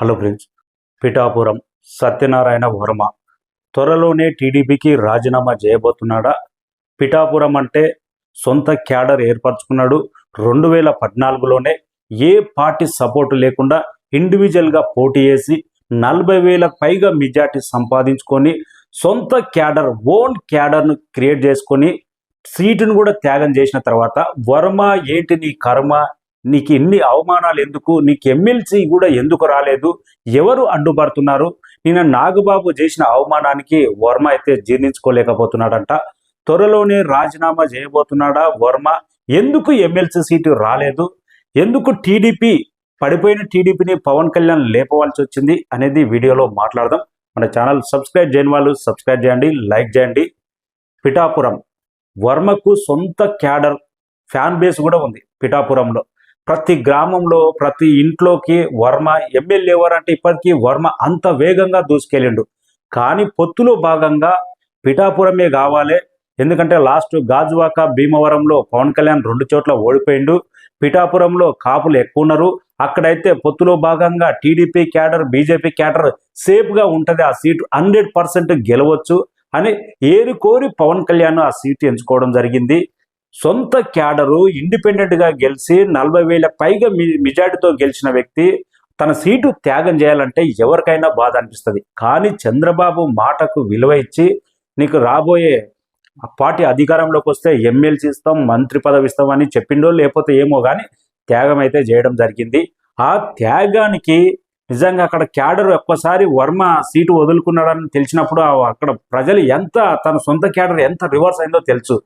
Hello friends Pithapuram Satyanarayana Varma. త్వరలోనే టీడీపీకి రాజీనామా చేయబోతున్నాడా? పిఠాపురం అంటే సొంత క్యాడర్ ఏర్పరచుకున్నాడు. రెండు వేల పద్నాలుగులోనే ఏ పార్టీ సపోర్టు లేకుండా ఇండివిజువల్గా పోటీ చేసి నలభై వేల పైగా మెజార్టీ సంపాదించుకొని సొంత క్యాడర్ ఓన్ క్యాడర్ను క్రియేట్ చేసుకొని సీటును కూడా త్యాగం చేసిన తర్వాత వర్మ ఏంటి నీ కర్మ? నీకు ఇన్ని అవమానాలు ఎందుకు నీకు ఎమ్మెల్సీ కూడా ఎందుకు రాలేదు? ఎవరు అడ్డుపడుతున్నారు? నిన్న నాగబాబు చేసిన అవమానానికి వర్మ అయితే జీర్ణించుకోలేకపోతున్నాడంట. త్వరలోనే రాజీనామా చేయబోతున్నాడా వర్మ? ఎందుకు ఎమ్మెల్సీ సీటు రాలేదు? ఎందుకు టీడీపీ పడిపోయిన టీడీపీని పవన్ కళ్యాణ్ లేపవలసి వచ్చింది అనేది వీడియోలో మాట్లాడదాం. మన ఛానల్ సబ్స్క్రైబ్ చేయని వాళ్ళు సబ్స్క్రైబ్ చేయండి లైక్ చేయండి. పిఠాపురం. వర్మకు సొంత క్యాడర్ ఫ్యాన్ బేస్ కూడా ఉంది పిఠాపురంలో. ప్రతి గ్రామంలో ప్రతి ఇంట్లోకి వర్మ ఎమ్మెల్యే ఎవరంటే ఇప్పటికీ వర్మ అంత వేగంగా దూసుకెళ్ళిండు. కానీ పొత్తులో భాగంగా పిఠాపురమే కావాలి. ఎందుకంటే లాస్ట్ గాజువాక భీమవరంలో పవన్ కళ్యాణ్ రెండు చోట్ల ఓడిపోయిండు. పిఠాపురంలో కాపులు ఎక్కువ ఉన్నారు. అక్కడైతే పొత్తులో భాగంగా టీడీపీ క్యాడర్ బీజేపీ క్యాడర్ సేఫ్గా ఉంటుంది. ఆ సీటు హండ్రెడ్ పర్సెంట్ గెలవచ్చు అని ఏరి కోరి పవన్ కళ్యాణ్ ఆ సీటు ఎంచుకోవడం జరిగింది. సొంత క్యాడరు ఇండిపెండెంట్గా గెలిచి నలభై వేల పైగా మెజార్టీతో గెలిచిన వ్యక్తి తన సీటు త్యాగం చేయాలంటే ఎవరికైనా బాధ అనిపిస్తుంది. కానీ చంద్రబాబు మాటకు విలువ ఇచ్చి నీకు రాబోయే పార్టీ అధికారంలోకి వస్తే ఎమ్మెల్సీ ఇస్తాం మంత్రి పదవి ఇస్తాం అని చెప్పిండో లేకపోతే ఏమో కానీ త్యాగం అయితే చేయడం జరిగింది. ఆ త్యాగానికి నిజంగా అక్కడ క్యాడర్ ఒక్కసారి వర్మ సీటు వదులుకున్నాడని తెలిసినప్పుడు అక్కడ ప్రజలు ఎంత తన సొంత క్యాడర్ ఎంత రివర్స్ అయిందో తెలుసు.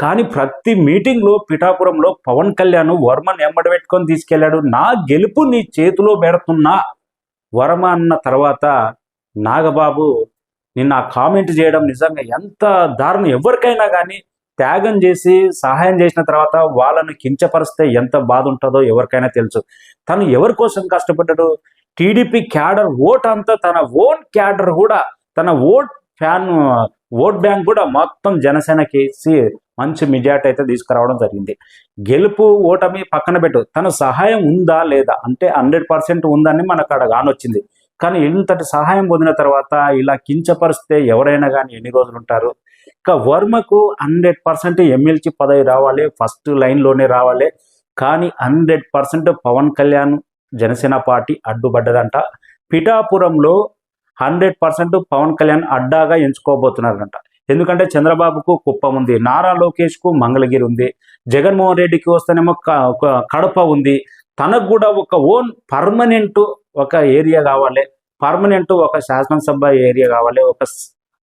కానీ ప్రతి మీటింగ్లో పిఠాపురంలో పవన్ కళ్యాణ్ వర్మను ఎమ్మడి పెట్టుకొని తీసుకెళ్ళాడు నా గెలుపు నీ చేతిలో పెడుతున్నా వర్మ అన్న తర్వాత నాగబాబు నిన్న కామెంట్ చేయడం నిజంగా ఎంత దారుణం. ఎవరికైనా కానీ త్యాగం చేసి సహాయం చేసిన తర్వాత వాళ్ళను కించపరిస్తే ఎంత బాధ ఉంటుందో ఎవరికైనా తెలుసు. తను ఎవరి కోసం కష్టపడ్డాడు? టీడీపీ క్యాడర్ ఓట్ అంతా తన ఓన్ క్యాడర్ కూడా తన ఓట్ ఫ్యాన్ ఓట్ బ్యాంక్ కూడా మొత్తం జనసేనకి వేసి మంచి మెజార్టీ అయితే తీసుకురావడం జరిగింది. గెలుపు ఓటమి పక్కన పెట్టు. తన సహాయం ఉందా లేదా? అంటే హండ్రెడ్ పర్సెంట్ ఉందని మనకు అక్కడ కానొచ్చింది కానీ ఇంతటి సహాయం పొందిన తర్వాత ఇలా కించపరిస్తే ఎవరైనా కానీ ఎన్ని రోజులు ఉంటారు? ఇక వర్మకు హండ్రెడ్ పర్సెంట్ ఎమ్మెల్సీ పదవి రావాలి ఫస్ట్ లైన్లోనే రావాలి. కానీ hundred percent Pawan Kalyan Janasena party అడ్డుపడ్డదంట. పిఠాపురంలో హండ్రెడ్ పర్సెంట్ పవన్ కళ్యాణ్ అడ్డాగా ఎంచుకోబోతున్నారంట. ఎందుకంటే చంద్రబాబుకు కుప్పం ఉంది నారా లోకేష్కు మంగళగిరి ఉంది జగన్మోహన్ రెడ్డికి వస్తేనేమో కడప ఉంది. తనకు కూడా ఒక ఓన్ పర్మనెంట్ ఒక ఏరియా కావాలి పర్మనెంట్ ఒక శాసనసభ ఏరియా కావాలి ఒక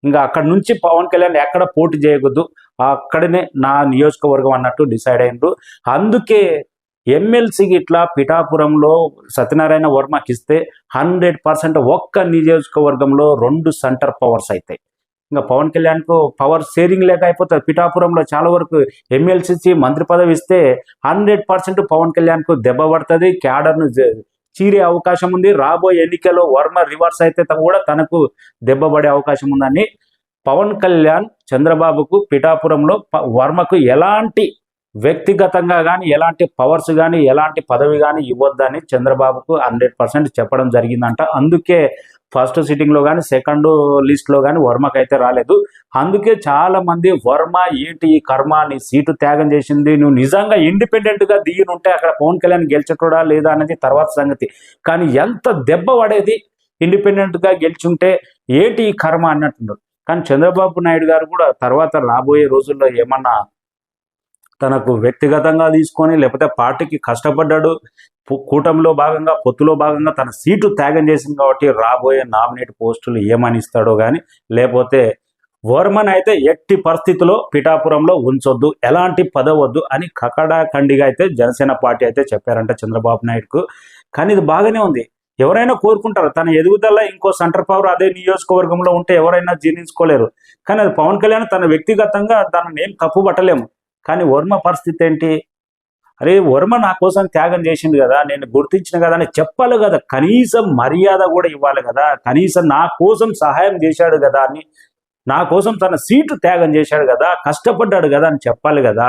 ఇంకా అక్కడ నుంచి పవన్ కళ్యాణ్ ఎక్కడ పోటీ చేయకూడదు అక్కడనే నా నియోజకవర్గం అన్నట్టు డిసైడ్ అయినరు అందుకే ఎమ్మెల్సీకి ఇట్లా పిఠాపురంలో సత్యనారాయణ వర్మకి ఇస్తే హండ్రెడ్ పర్సెంట్ ఒక్క నియోజకవర్గంలో రెండు సెంటర్ పవర్స్ అవుతాయి ఇంకా పవన్ కళ్యాణ్కు పవర్ షేరింగ్ లేక అయిపోతుంది. పిఠాపురంలో చాలా వరకు ఎమ్మెల్సీ మంత్రి పదవి ఇస్తే హండ్రెడ్ పర్సెంట్ పవన్ కళ్యాణ్కు దెబ్బ పడుతుంది. క్యాడర్ను చీరే అవకాశం ఉంది. రాబోయే ఎన్నికల్లో వర్మ రివర్స్ అయితే కూడా తనకు దెబ్బ పడే అవకాశం ఉందని పవన్ కళ్యాణ్ చంద్రబాబుకు పిఠాపురంలో వర్మకు ఎలాంటి వ్యక్తిగతంగా కానీ ఎలాంటి పవర్స్ కానీ ఎలాంటి పదవి కానీ ఇవ్వద్దని చంద్రబాబుకు హండ్రెడ్ పర్సెంట్ చెప్పడం జరిగిందంట. అందుకే ఫస్ట్ సిట్టింగ్లో కానీ సెకండ్ లిస్ట్లో కానీ వర్మకు అయితే రాలేదు. అందుకే చాలా మంది వర్మ ఏంటి ఈ కర్మ నీ సీటు త్యాగం చేసింది. నువ్వు నిజంగా ఇండిపెండెంట్గా దిగినుంటే అక్కడ పవన్ కళ్యాణ్ గెలిచటోడా లేదా అనేది తర్వాత సంగతి. కానీ ఎంత దెబ్బ పడేది ఇండిపెండెంట్గా గెలిచుంటే ఏంటి ఈ కర్మ అన్నట్టున్నారు. కానీ చంద్రబాబు నాయుడు గారు కూడా తర్వాత రాబోయే రోజుల్లో ఏమన్నా తనకు వ్యక్తిగతంగా తీసుకొని లేకపోతే పార్టీకి కష్టపడ్డాడు కూటమిలో భాగంగా పొత్తులో భాగంగా తన సీటు త్యాగం చేసింది కాబట్టి రాబోయే నామినేట్ పోస్టులు ఏమని ఇస్తాడో కానీ లేకపోతే వర్మన్ అయితే ఎట్టి పరిస్థితిలో పిఠాపురంలో ఉంచొద్దు ఎలాంటి పదవద్దు అని కకడాఖండిగా అయితే జనసేన పార్టీ అయితే చెప్పారంట చంద్రబాబు నాయుడుకు. కానీ ఇది బాగానే ఉంది. ఎవరైనా కోరుకుంటారు తన ఎదుగుదల ఇంకో సెంటర్ పవర్ అదే నియోజకవర్గంలో ఉంటే ఎవరైనా జీర్ణించుకోలేరు. కానీ అది పవన్ కళ్యాణ్ తన వ్యక్తిగతంగా తనని ఏం తప్పు పట్టలేము కానీ వర్మ పరిస్థితి ఏంటి? అరే వర్మ నా కోసం త్యాగం చేసిండు కదా నేను గుర్తించిన కదా అని చెప్పాలి కదా. కనీసం మర్యాద కూడా ఇవ్వాలి కదా. కనీసం నా కోసం సహాయం చేశాడు కదా అని నా కోసం తన సీటు త్యాగం చేశాడు కదా కష్టపడ్డాడు కదా అని చెప్పాలి కదా.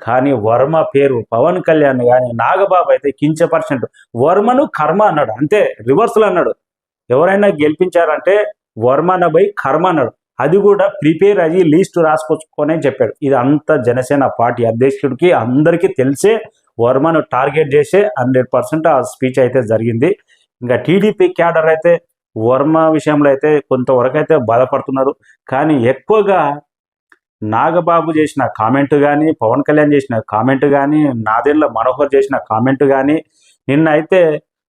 కానీ వర్మ పేరు పవన్ కళ్యాణ్ కానీ నాగబాబు అయితే కించ పర్సెంట్ వర్మను కర్మ అన్నాడు అంతే రివర్సల్ అన్నాడు. ఎవరైనా గెలిపించారంటే వర్మన బై కర్మ అన్నాడు. అది కూడా ప్రిపేర్ అయ్యి లీస్ట్ రాసుకొచ్చుకొని చెప్పాడు. ఇది అంత జనసేన పార్టీ అధ్యక్షుడికి అందరికీ తెలిసే వర్మను టార్గెట్ చేసే హండ్రెడ్ పర్సెంట్ ఆ స్పీచ్ అయితే జరిగింది. ఇంకా టీడీపీ క్యాడర్ అయితే వర్మ విషయంలో అయితే కొంతవరకు అయితే బాధపడుతున్నారు. కానీ ఎక్కువగా నాగబాబు చేసిన కామెంట్ కానీ పవన్ కళ్యాణ్ చేసిన కామెంట్ కానీ నాదెండ్ల మనోహర్ చేసిన కామెంట్ కానీ నిన్న అయితే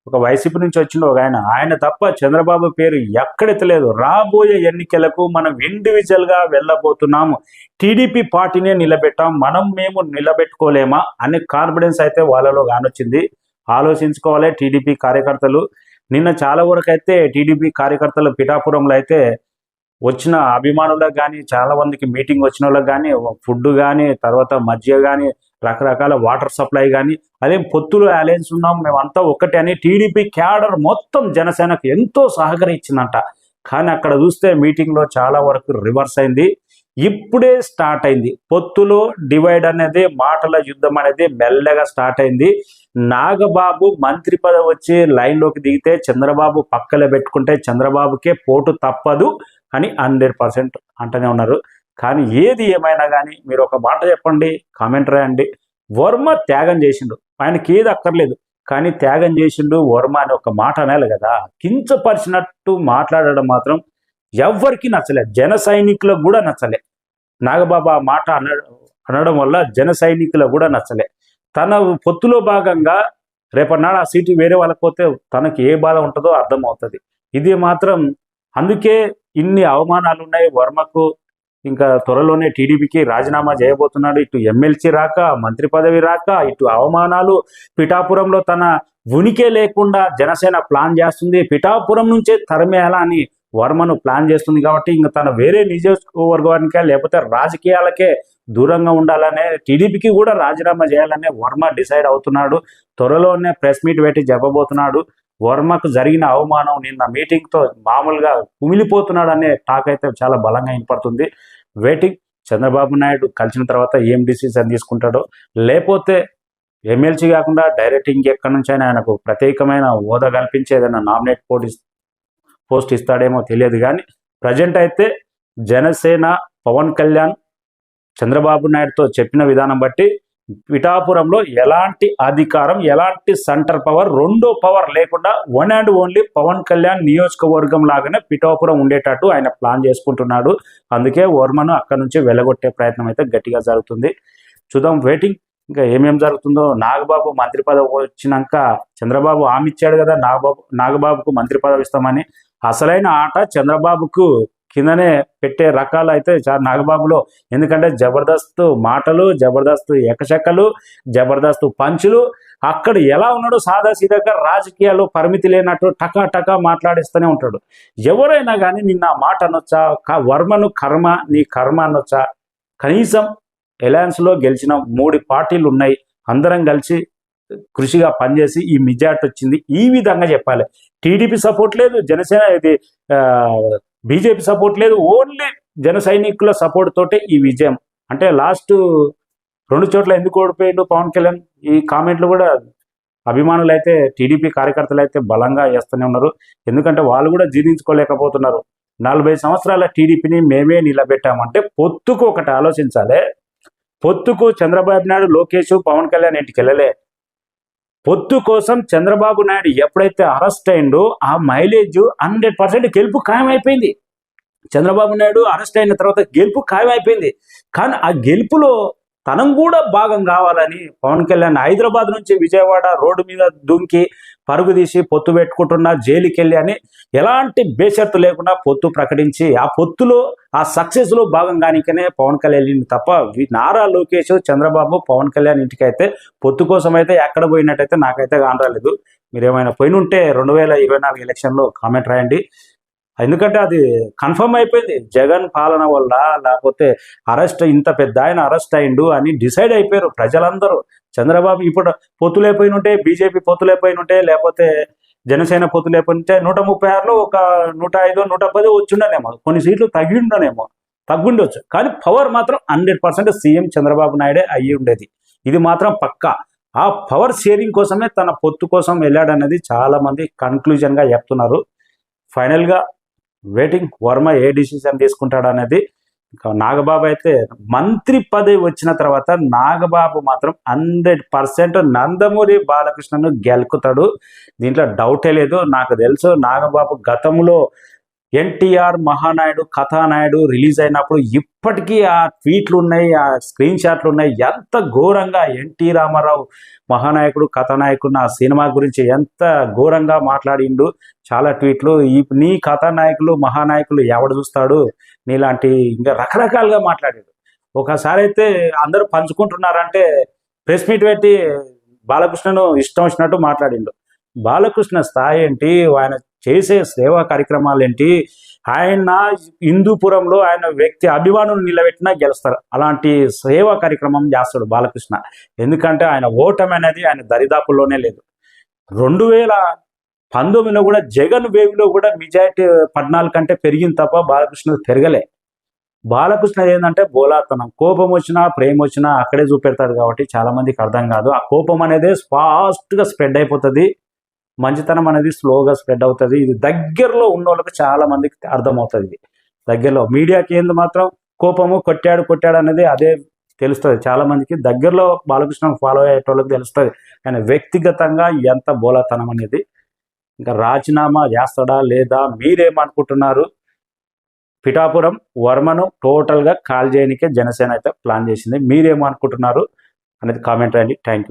ఒక వైసీపీ నుంచి వచ్చిన ఒక ఆయన. ఆయన తప్ప చంద్రబాబు పేరు ఎక్కడెత్తలేదు. రాబోయే ఎన్నికలకు మనం ఇండివిజువల్గా వెళ్ళబోతున్నాము. టీడీపీ పార్టీనే నిలబెట్టాం. మనం మేము నిలబెట్టుకోలేమా అనే కాన్ఫిడెన్స్ అయితే వాళ్ళలో కానొచ్చింది ఆలోచించుకోవాలి టీడీపీ కార్యకర్తలు. నిన్న చాలా వరకు అయితే టీడీపీ కార్యకర్తలు పిఠాపురంలో అయితే వచ్చిన అభిమానులకు కానీ చాలా మందికి మీటింగ్ వచ్చిన వాళ్ళకి కానీ ఫుడ్ కానీ తర్వాత మధ్య కానీ రకరకాల వాటర్ సప్లై కానీ అదే పొత్తులు అలయన్స్ ఉన్నాం మేమంతా ఒకటే అని టీడీపీ క్యాడర్ మొత్తం జనసేనకు ఎంతో సహకరించిందంట. కానీ అక్కడ చూస్తే మీటింగ్లో చాలా వరకు రివర్స్ అయింది. ఇప్పుడే స్టార్ట్ అయింది. పొత్తులో డివైడ్ అనేది మాటల యుద్ధం అనేది మెల్లగా స్టార్ట్ అయింది. నాగబాబు మంత్రి పదవి వచ్చి లైన్లోకి దిగితే చంద్రబాబు పక్కలో పెట్టుకుంటే చంద్రబాబుకే పోటు తప్పదు అని హండ్రెడ్ పర్సెంట్ అంటూనే ఉన్నారు. కానీ ఏది ఏమైనా కానీ మీరు ఒక మాట చెప్పండి కామెంట్ రాయండి. వర్మ త్యాగం చేసిండు. ఆయనకి ఏది అక్కర్లేదు. కానీ త్యాగం చేసిండు వర్మ అని ఒక మాట అనాలి కదా. కించపరిచినట్టు మాట్లాడడం మాత్రం ఎవ్వరికి నచ్చలే. జన సైనికులకు కూడా నచ్చలే. నాగబాబా ఆ మాట అన అనడం వల్ల జన సైనికులకు కూడా నచ్చలే. తన పొత్తులో భాగంగా రేపన్నాడు ఆ సీటు వేరే వాళ్ళకి పోతే తనకి ఏ బాధ ఉంటుందో అర్థమవుతుంది. ఇది మాత్రం అందుకే ఇన్ని అవమానాలు ఉన్నాయి వర్మకు. ఇంకా త్వరలోనే టీడీపీకి రాజీనామా చేయబోతున్నాడు. ఇటు ఎమ్మెల్సీ రాక మంత్రి పదవి రాక ఇటు అవమానాలు పిఠాపురంలో తన ఉనికే లేకుండా జనసేన ప్లాన్ చేస్తుంది. పిఠాపురం నుంచే తరిమేయాలా అని వర్మను ప్లాన్ చేస్తుంది కాబట్టి ఇంకా తన వేరే నియోజకవర్గానికే లేకపోతే రాజకీయాలకే దూరంగా ఉండాలనే టీడీపీకి కూడా రాజీనామా చేయాలనే వర్మ డిసైడ్ అవుతున్నాడు. త్వరలోనే ప్రెస్ మీట్ పెట్టి చెప్పబోతున్నాడు. వర్మకు జరిగిన అవమానం నిన్న మీటింగ్తో మామూలుగా కుమిలిపోతున్నాడు అనే టాక్ అయితే చాలా బలంగా వినపడుతుంది. వెయిటింగ్ చంద్రబాబు నాయుడు కలిసిన తర్వాత ఏం డిసిజన్ తీసుకుంటాడో లేకపోతే ఎమ్మెల్సీ కాకుండా డైరెక్ట్ ఇంకెక్కడి నుంచి అయినా ఆయనకు ప్రత్యేకమైన హోదా కల్పించి ఏదైనా నామినేట్ పోటీ పోస్ట్ ఇస్తాడేమో తెలియదు కానీ ప్రజెంట్ అయితే జనసేన పవన్ కళ్యాణ్ చంద్రబాబు నాయుడుతో చెప్పిన విధానం బట్టి పిఠాపురంలో ఎలాంటి అధికారం ఎలాంటి సెంటర్ పవర్ రెండో పవర్ లేకుండా one and only Pawan Kalyan నియోజకవర్గం లాగానే పిఠాపురం ఉండేటట్టు ఆయన ప్లాన్ చేసుకుంటున్నాడు. అందుకే వర్మను అక్కడ నుంచి వెలగొట్టే ప్రయత్నం అయితే గట్టిగా జరుగుతుంది. చూద్దాం వెయిటింగ్ ఇంకా ఏమేం జరుగుతుందో. నాగబాబు మంత్రి పదవి వచ్చినాక చంద్రబాబు హామీ ఇచ్చాడు కదా నాగబాబు నాగబాబుకు మంత్రి పదవి ఇస్తామని. అసలైన ఆట చంద్రబాబుకు కిందనే పెట్టే రకాలు అయితే చా- నాగబాబులో. ఎందుకంటే జబర్దస్త్ మాటలు జబర్దస్త్ ఎకశకలు జబర్దస్త్ పంచులు అక్కడ ఎలా ఉన్నాడో సాదా సీదాగా రాజకీయాలు పరిమితి లేనట్టు టకా టకా మాట్లాడిస్తూనే ఉంటాడు. ఎవరైనా కానీ నిన్న మాట అనొచ్చా? క- వర్మను కర్మ నీ కర్మ అనొచ్చా? కనీసం ఎలయన్స్లో గెలిచిన మూడు పార్టీలు ఉన్నాయి. అందరం కలిసి కృషిగా పనిచేసి ఈ మెజార్టీ వచ్చింది. ఈ విధంగా చెప్పాలి. టీడీపీ సపోర్ట్ లేదు. జనసేన ఇది బీజేపీ సపోర్ట్ లేదు ఓన్లీ జన సైనికుల సపోర్ట్ తోటే ఈ విజయం. అంటే లాస్ట్ రెండు చోట్ల ఎందుకు ఓడిపోయిండు పవన్ కళ్యాణ్? ఈ కామెంట్లు కూడా అభిమానులు అయితే టీడీపీ కార్యకర్తలు అయితే బలంగా వేస్తూనే ఉన్నారు. ఎందుకంటే వాళ్ళు కూడా జీర్ణించుకోలేకపోతున్నారు. నలభై సంవత్సరాల టీడీపీని మేమే నిలబెట్టామంటే పొత్తుకు ఒకటి ఆలోచించాలి. పొత్తుకు చంద్రబాబు నాయుడు లోకేష్ పవన్ కళ్యాణ్ ఇంటికి వెళ్ళలే. పొత్తు కోసం చంద్రబాబు నాయుడు ఎప్పుడైతే అరెస్ట్ అయిందో ఆ మైలేజ్ హండ్రెడ్ పర్సెంట్ గెలుపు ఖాయమైపోయింది. చంద్రబాబు నాయుడు అరెస్ట్ అయిన తర్వాత గెలుపు ఖాయమైపోయింది. కానీ ఆ గెలుపులో తనం కూడా భాగం కావాలని పవన్ కళ్యాణ్ హైదరాబాద్ నుంచి విజయవాడ రోడ్డు మీద దుంకి పరుగు తీసి పొత్తు పెట్టుకుంటున్న జైలుకెళ్ళి అని ఎలాంటి బేషర్తు లేకుండా పొత్తు ప్రకటించి ఆ పొత్తులో ఆ సక్సెస్లో భాగంగానికనే పవన్ కళ్యాణ్ వెళ్ళింది తప్ప వి- నారా లోకేష్ చంద్రబాబు పవన్ కళ్యాణ్ ఇంటికి అయితే పొత్తు కోసం అయితే ఎక్కడ పోయినట్టయితే నాకైతే కానరాలేదు. మీరు ఏమైనా పోయినుంటే రెండు వేల ఇరవై నాలుగు ఎలక్షన్లో కామెంట్ రాయండి. ఎందుకంటే అది కన్ఫర్మ్ అయిపోయింది. జగన్ పాలన వల్ల లేకపోతే అరెస్ట్ ఇంత పెద్ద ఆయన అరెస్ట్ అయిండు అని డిసైడ్ అయిపోయారు ప్రజలందరూ. చంద్రబాబు ఇప్పుడు పొత్తులైపోయిన ఉంటే బీజేపీ పొత్తులైపోయిన ఉంటే లేకపోతే జనసేన పొత్తులైపోయిన ఉంటే నూట ముప్పై ఆరులో ఒక నూట ఐదు నూట పది వచ్చిండనేమో. కొన్ని సీట్లు తగ్గి ఉండనేమో తగ్గుండొచ్చు. కానీ పవర్ మాత్రం హండ్రెడ్ పర్సెంట్ సీఎం చంద్రబాబు నాయుడే అయ్యి ఉండేది. ఇది మాత్రం పక్కా. ఆ పవర్ షేరింగ్ కోసమే తన పొత్తు కోసం వెళ్ళాడనేది చాలా మంది కన్క్లూజన్గా చెప్తున్నారు. ఫైనల్గా వెయిటింగ్ వర్మ ఏ డిసిషన్ తీసుకుంటాడు అనేది నాగబాబు అయితే మంత్రి పదవి వచ్చిన తర్వాత నాగబాబు మాత్రం హండ్రెడ్ పర్సెంట్ నందమూరి బాలకృష్ణను గెలుకుతాడు. దీంట్లో డౌటే లేదు. నాకు తెలుసు నాగబాబు గతంలో ఎన్టీఆర్ మహానాయుడు కథానాయుడు రిలీజ్ అయినప్పుడు ఇప్పటికీ ఆ ట్వీట్లు ఉన్నాయి ఆ స్క్రీన్ షాట్లు ఉన్నాయి. ఎంత ఘోరంగా ఎన్టీ రామారావు మహానాయకుడు కథానాయకుడు ఆ సినిమా గురించి ఎంత ఘోరంగా మాట్లాడిండు. చాలా ట్వీట్లు. ఈ నీ కథానాయకులు మహానాయకులు ఎవడు చూస్తాడు? నీలాంటి ఇంకా రకరకాలుగా మాట్లాడాడు. ఒకసారి అయితే అందరూ పంచుకుంటున్నారంటే ప్రెస్ మీట్ పెట్టి బాలకృష్ణను ఇష్టం వచ్చినట్టు మాట్లాడిండు. బాలకృష్ణ స్థాయి ఏంటి? ఆయన చేసే సేవా కార్యక్రమాలు ఏంటి ఆయన హిందూపురంలో ఆయన వ్యక్తి అభిమానులు నిలబెట్టినా గెలుస్తారు. అలాంటి సేవా కార్యక్రమం చేస్తాడు బాలకృష్ణ. ఎందుకంటే ఆయన ఓటమి అనేది ఆయన దరిదాపుల్లోనే లేదు. రెండు వేల పంతొమ్మిదిలో కూడా జగన్ వేవ్లో కూడా మెజారిటీ పద్నాలుగు కంటే పెరిగింది తప్ప బాలకృష్ణ పెరగలే. బాలకృష్ణ ఏంటంటే బోలాతనం కోపం వచ్చినా ప్రేమ వచ్చినా అక్కడే చూపెడతాడు కాబట్టి చాలా మందికి అర్థం కాదు. ఆ కోపం అనేది ఫాస్ట్గా స్ప్రెడ్ అయిపోతుంది. మంచితనం అనేది స్లోగా స్ప్రెడ్ అవుతుంది. ఇది దగ్గరలో ఉన్న వాళ్ళకి చాలా మందికి అర్థమవుతుంది. ఇది దగ్గరలో మీడియాకి ఏంది మాత్రం కోపము కొట్టాడు కొట్టాడు అనేది అదే తెలుస్తుంది. చాలా మందికి దగ్గరలో బాలకృష్ణ ఫాలో అయ్యేటోళ్ళకి తెలుస్తుంది. కానీ వ్యక్తిగతంగా ఎంత బోలతనం అనేది ఇంకా రాజీనామా చేస్తాడా లేదా మీరేమనుకుంటున్నారు? పిఠాపురం వర్మను టోటల్గా కాల్ చేయడానికే జనసేన అయితే ప్లాన్ చేసింది. మీరేమనుకుంటున్నారు? అనేది కామెంట్ రండి. Thank you